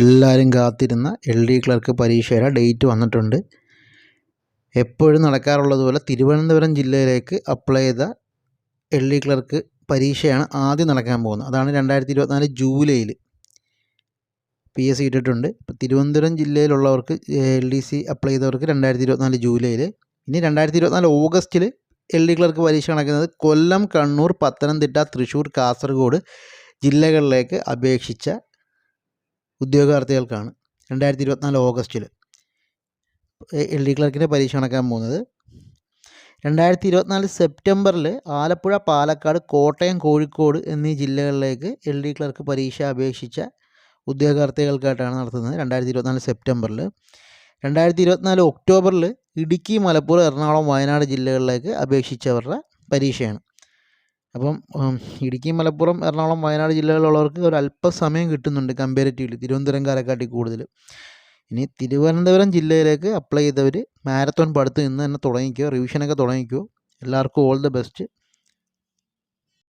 എല്ലാവരും കാത്തിരുന്ന L D clerk പരീക്ഷയുടെ ഡേറ്റ് വന്നിട്ടുണ്ട്. എപ്പോഴും നടക്കാറുള്ളതുപോലെ തിരുവനന്തപുരം ജില്ലയിലേക്ക് അപ്ലൈ ചെയ്ത എൽ ഡി ക്ലർക്ക് പരീക്ഷയാണ് ആദ്യം നടക്കാൻ പോകുന്നത്. അതാണ് രണ്ടായിരത്തി ഇരുപത്തിനാല് ജൂലൈയിൽ പി എസ് സി ഇട്ടിട്ടുണ്ട്. ഇപ്പോൾ തിരുവനന്തപുരം ജില്ലയിലുള്ളവർക്ക് എൽ ഡി സി അപ്ലൈ ചെയ്തവർക്ക് രണ്ടായിരത്തി ഇരുപത്തിനാല് ജൂലൈയിൽ. ഇനി രണ്ടായിരത്തി ഇരുപത്തിനാല് ഓഗസ്റ്റിൽ എൽ ഡി ക്ലർക്ക് പരീക്ഷ നടക്കുന്നത് കൊല്ലം കണ്ണൂർ പത്തനംതിട്ട തൃശ്ശൂർ കാസർഗോഡ് ജില്ലകളിലേക്ക് അപേക്ഷിച്ച ഉദ്യോഗാർത്ഥികൾക്കാണ് രണ്ടായിരത്തി ഇരുപത്തിനാല് ഓഗസ്റ്റിൽ എൽ ഡി ക്ലർക്കിന്റെ പരീക്ഷ നടക്കാൻ പോകുന്നത്. രണ്ടായിരത്തി ഇരുപത്തിനാല് സെപ്റ്റംബറിൽ ആലപ്പുഴ പാലക്കാട് കോട്ടയം കോഴിക്കോട് എന്നീ ജില്ലകളിലേക്ക് എൽ ഡി ക്ലർക്ക് പരീക്ഷ അപേക്ഷിച്ച ഉദ്യോഗാർത്ഥികൾക്കായിട്ടാണ് നടത്തുന്നത് രണ്ടായിരത്തി ഇരുപത്തിനാല് സെപ്റ്റംബറിൽ രണ്ടായിരത്തി ഇരുപത്തിനാല് ഒക്ടോബറിൽ ഇടുക്കി മലപ്പുറം എറണാകുളം വയനാട് ജില്ലകളിലേക്ക് അപേക്ഷിച്ചവരുടെ പരീക്ഷയാണ്. അപ്പം ഇടുക്കി മലപ്പുറം എറണാകുളം വയനാട് ജില്ലകളിലുള്ളവർക്ക് ഒരു അല്പസമയം കിട്ടുന്നുണ്ട് കമ്പാരിറ്റീവ്ലി തിരുവനന്തപുരം തിരുവനന്തപുരംകാരെക്കാട്ടി കൂടുതൽ ഇനി തിരുവനന്തപുരം ജില്ലയിലേക്ക് അപ്ലൈ ചെയ്തവർ മാരത്തോൺ പഠിത്തം ഇന്ന് തന്നെ തുടങ്ങിക്കോ റിവിഷനൊക്കെ തുടങ്ങിക്കോ. എല്ലാവർക്കും ഓൾ ദ ബെസ്റ്റ്